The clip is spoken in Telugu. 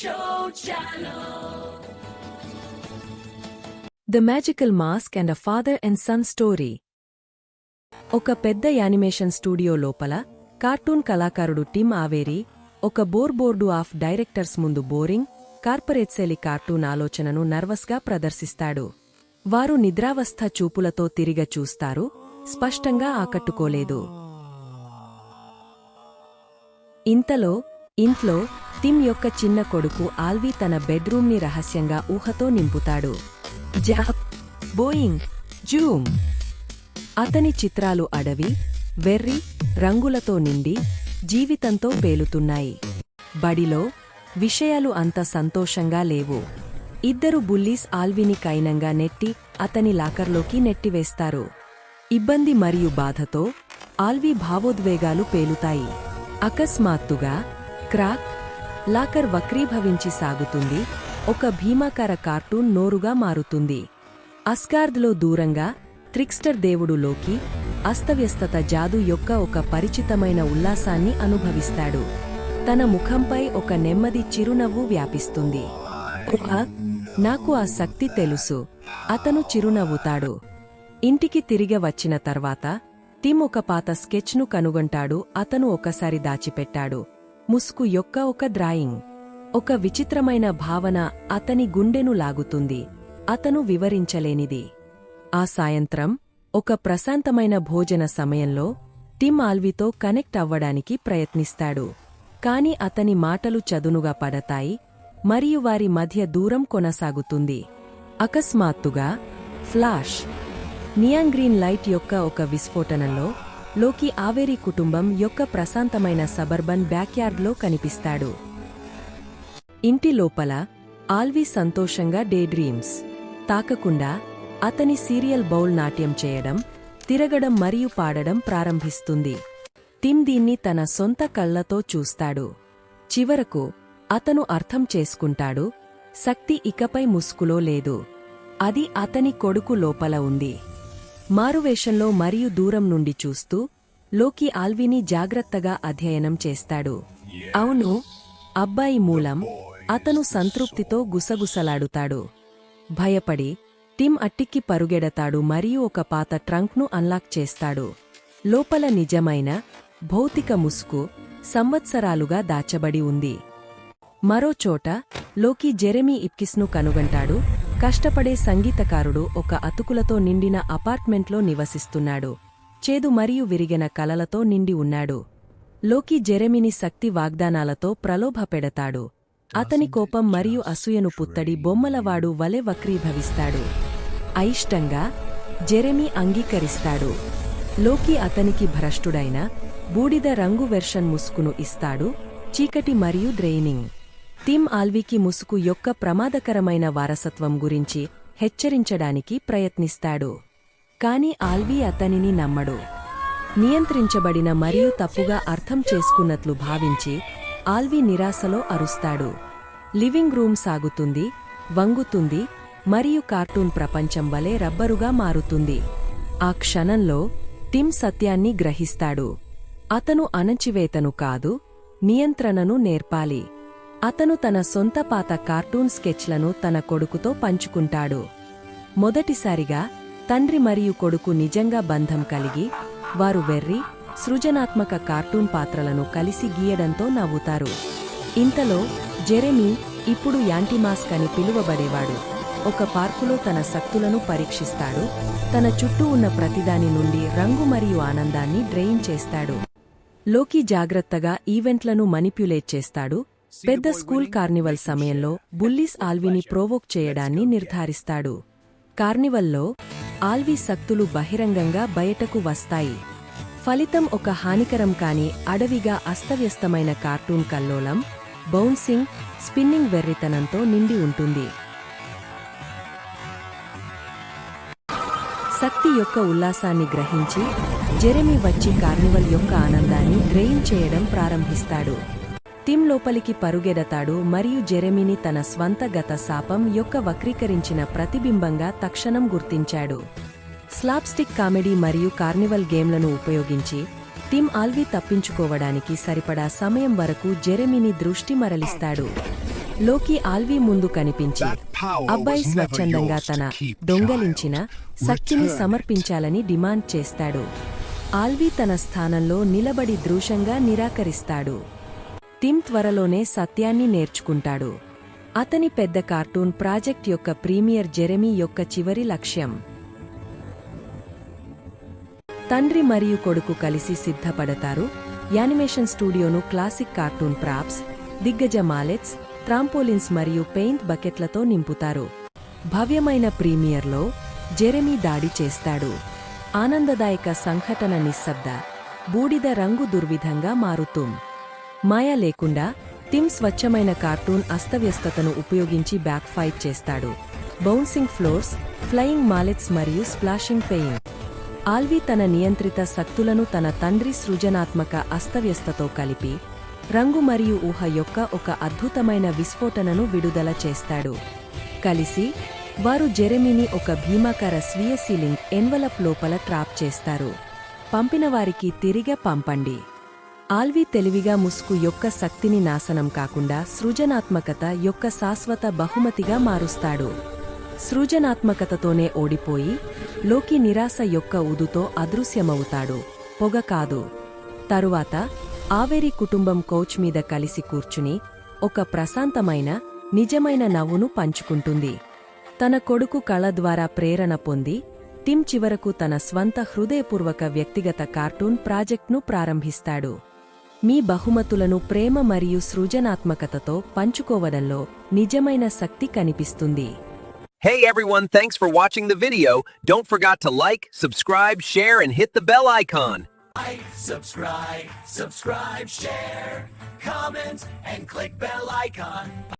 Show Channel. The magical mask and a father and son story ఒక పెద్ద యానిమేషన్ స్టూడియో లోపల కార్టూన్ కళాకారుడు టిమ్ ఆవేరి ఒక బోర్ బోర్డు ఆఫ్ డైరెక్టర్స్ ముందు బోరింగ్ కార్పొరేట్ శైలి కార్టూన్ ఆలోచనను నర్వస్గా ప్రదర్శిస్తాడు. వారు నిద్రావస్థ చూపులతో తిరిగ చూస్తారు స్పష్టంగా ఆకట్టుకోలేదు. ఇంతలో ఇంట్లో టిమ్ యొక్క చిన్న కొడుకు ఆల్వీ తన బెడ్రూమ్ని రహస్యంగా ఊహతో నింపుతాడు. Zap boing zoom. అతని చిత్రాలు అడవి వెర్రి రంగులతో నిండి జీవితంతో పేలుతున్నాయి. బడిలో విషయాలు అంత సంతోషంగా లేవు. ఇద్దరు బుల్లీస్ ఆల్విని కైనంగా నెట్టి అతని లాకర్లోకి నెట్టివేస్తారు. ఇబ్బంది మరియు బాధతో ఆల్వి భావోద్వేగాలు పేలుతాయి. అకస్మాత్తుగా క్రాక్ లాకర్ వక్రీభవించి సాగుతుంది. ఒక భీమాకార కార్టూన్ నోరుగా మారుతుంది. అస్గార్ద్లో దూరంగా త్రిక్స్టర్ దేవుడు లోకి అస్తవ్యస్తత జాదు యొక్క ఒక పరిచితమైన ఉల్లాసాన్ని అనుభవిస్తాడు. తన ముఖంపై ఒక నెమ్మది చిరునవ్వు వ్యాపిస్తుంది. నాకు ఆ శక్తి తెలుసు. అతను చిరునవ్వుతాడు. ఇంటికి తిరిగి వచ్చిన తర్వాత టిమ్ ఒక పాత స్కెచ్ను కనుగొంటాడు. అతను ఒకసారి దాచిపెట్టాడు. ముసుకు యొక్క ఒక డ్రాయింగ్. ఒక విచిత్రమైన భావన అతని గుండెను లాగుతుంది. అతను వివరించలేనిది. ఆ సాయంత్రం ఒక ప్రశాంతమైన భోజన సమయంలో టిమ్ ఆల్వితో కనెక్ట్ అవ్వడానికి ప్రయత్నిస్తాడు. కాని అతని మాటలు చదునుగా పడతాయి మరియు వారి మధ్య దూరం కొనసాగుతుంది. అకస్మాత్తుగా ఫ్లాష్. నియాన్ గ్రీన్ లైట్ యొక్క ఒక విస్ఫోటనంలో లోకి ఆవేరి కుటుంబం యొక్క ప్రశాంతమైన సబర్బన్ బ్యాక్యార్డ్లో కనిపిస్తాడు. ఇంటి లోపల ఆల్వి సంతోషంగా డే డ్రీమ్స్. తాకకుండా అతని సీరియల్ బౌల్ నాట్యం చేయడం తిరగడం మరియు పాడడం ప్రారంభిస్తుంది. టిమ్ దీన్ని తన సొంత కళ్ళతో చూస్తాడు. చివరకు అతను అర్థం చేసుకుంటాడు శక్తి ఇకపై ముసుగులో లేదు. అది అతని కొడుకు లోపల ఉంది. మారువేషంలో మరియు దూరం నుండి చూస్తూ లోకి ఆల్విని జాగ్రత్తగా అధ్యయనం చేస్తాడు. అవును అబ్బాయి మూలం అతను సంతృప్తితో గుసగుసలాడుతాడు. భయపడి టిమ్ అట్టిక్కి పరుగెడతాడు మరియు ఒక పాత ట్రంక్ను అన్లాక్ చేస్తాడు. లోపల నిజమైన భౌతిక ముసుగు సంవత్సరాలుగా దాచబడి ఉంది. మరోచోట లోకి జెరెమీ ఇప్కిస్ను కనుగొంటాడు. కష్టపడే సంగీతకారుడు ఒక అతుకులతో నిండిన అపార్ట్మెంట్లో నివసిస్తున్నాడు. చేదు మరియు విరిగిన కలలతో నిండి ఉన్నాడు. లోకి జెరెమిని శక్తి వాగ్దానాలతో ప్రలోభపెడతాడు అతని కోపం మరియు అసూయను పుత్తడి బొమ్మలవాడు వలె వక్రీభవిస్తాడు. అయిష్టంగా జెరెమీ అంగీకరిస్తాడు. లోకి అతనికి భ్రష్టుడైన బూడిద రంగు వెర్షన్ ముసుగును ఇస్తాడు. చీకటి మరియు డ్రెయినింగ్ టిమ్ ఆల్వికి ముసుగు యొక్క ప్రమాదకరమైన వారసత్వం గురించి హెచ్చరించడానికి ప్రయత్నిస్తాడు. కాని ఆల్వి అతనిని నమ్మడు. నియంత్రించబడిన మరియు తప్పుగా అర్థం చేసుకున్నట్లు భావించి ఆల్వి నిరాశలో అరుస్తాడు. లివింగ్ రూమ్ సాగుతుంది వంగుతుంది మరియు కార్టూన్ ప్రపంచం వలె రబ్బరుగా మారుతుంది. ఆ క్షణంలో టిమ్ సత్యాన్ని గ్రహిస్తాడు. అతను అణచివేతను కాదు నియంత్రణను నేర్పాలి. అతను తన సొంత పాత కార్టూన్ స్కెచ్లను తన కొడుకుతో పంచుకుంటాడు. మొదటిసారిగా తండ్రి మరియు కొడుకు నిజంగా బంధం కలిగి వారు వెర్రి సృజనాత్మక కార్టూన్ పాత్రలను కలిసి గీయడంతో నవ్వుతారు. ఇంతలో జెరెమీ ఇప్పుడు యాంటీమాస్క్ అని పిలువబడేవాడు. ఒక పార్కులో తన శక్తులను పరీక్షిస్తాడు. తన చుట్టూ ఉన్న ప్రతిదాని నుండి రంగు మరియు ఆనందాన్ని డ్రెయిన్ చేస్తాడు. లోకి జాగ్రత్తగా ఈవెంట్లను మనిప్యులేట్ చేస్తాడు. పెద్ద స్కూల్ కార్నివల్ సమయంలో బుల్లీస్ ఆల్విని ప్రోవోక్ చేయడాన్ని నిర్ధారిస్తాడు. కార్నివల్లో ఆల్వి శక్తులు బహిరంగంగా బయటకు వస్తాయి. ఫలితం ఒక హానికరం కాని అడవిగా అస్తవ్యస్తమైన కార్టూన్ కల్లోలం బౌన్సింగ్ స్పిన్నింగ్ వెర్రితనంతో నిండి ఉంటుంది. శక్తి యొక్క ఉల్లాసాన్ని గ్రహించి జెరెమీ వచ్చి కార్నివల్ యొక్క ఆనందాన్ని డ్రెయిన్ చేయడం ప్రారంభిస్తాడు. టిమ్ లోపలికి పరుగెడతాడు మరియు జెరెమీని తన స్వంత గత శాపం యొక్క వక్రీకరించిన ప్రతిబింబంగా తక్షణం గుర్తించాడు స్లాప్స్టిక్ కామెడీ మరియు కార్నివల్ గేమ్లను ఉపయోగించి టిమ్ ఆల్వి తప్పించుకోవడానికి సరిపడా సమయం వరకు జెరెమీని దృష్టి మరలిస్తాడు లోకి ఆల్వీ ముందు కనిపించి అబ్బాయి స్వచ్ఛందంగా తన దొంగలించిన. శక్తిని. సమర్పించాలని డిమాండ్ చేస్తాడు ఆల్వీ తన స్థానంలో నిలబడి దృశ్యంగా నిరాకరిస్తాడు టిమ్ త్వరలోనే సత్యాన్ని నేర్చుకుంటాడు. అతని పెద్ద కార్టూన్ ప్రాజెక్ట్ యొక్క ప్రీమియర్ జెరెమీ యొక్క చివరి లక్ష్యం. తండ్రి మరియు కొడుకు కలిసి సిద్ధపడతారు. యానిమేషన్ స్టూడియోను క్లాసిక్ కార్టూన్ ప్రాప్స్ దిగ్గజ మాలెట్స్ ట్రాంపోలిన్స్ మరియు పెయింట్ బకెట్లతో నింపుతారు. భవ్యమైన ప్రీమియర్లో జెరెమీ దాడి చేస్తాడు. ఆనందదాయక సంఘటన నిశ్శబ్ద బూడిద రంగు దుర్విధంగా మారుతుం మాయ లేకుండా టిమ్ స్వచ్ఛమైన కార్టూన్ అస్తవ్యస్తతను ఉపయోగించి బ్యాక్ ఫైట్ చేస్తాడు. బౌన్సింగ్ ఫ్లోర్స్ ఫ్లయింగ్ మాలెట్స్ మరియు స్ప్లాషింగ్ పెయింట్. ఆల్వి తన నియంత్రిత శక్తులను తన తండ్రి సృజనాత్మక అస్తవ్యస్తతో కలిపి రంగు మరియు ఊహ యొక్క ఒక అద్భుతమైన విస్ఫోటనను విడుదల చేస్తాడు. కలిసి వారు జెరెమీని ఒక భీమాకర స్వీయ సీలింగ్ ఎన్వలప్ లోపల ట్రాప్ చేస్తారు. పంపినవారికి తిరిగి పంపండి. ఆల్వి తెలివిగా ముసుగు యొక్క శక్తిని నాశనం కాకుండా సృజనాత్మకత యొక్క శాశ్వత బహుమతిగా మారుస్తాడు. సృజనాత్మకతతోనే ఓడిపోయి లోకి నిరాశ యొక్క ఉదుతో అదృశ్యమవుతాడు. పొగ కాదు. తరువాత ఆవేరి కుటుంబం కోచ్ మీద కలిసి కూర్చుని ఒక ప్రశాంతమైన నిజమైన నవ్వును పంచుకుంటుంది. తన కొడుకు కళ ద్వారా ప్రేరణ పొంది టిమ్ చివరకు తన స్వంత హృదయపూర్వక వ్యక్తిగత కార్టూన్ ప్రాజెక్ట్ను ప్రారంభిస్తాడు. మీ బహుమతులను ప్రేమ మరియు సృజనాత్మకతతో పంచుకోవడంలో నిజమైన శక్తి కనిపిస్తుంది Hey everyone, thanks for watching the video. Don't forget to like, subscribe, share, and hit the bell icon. Like, subscribe, subscribe, share, comment, and click bell icon.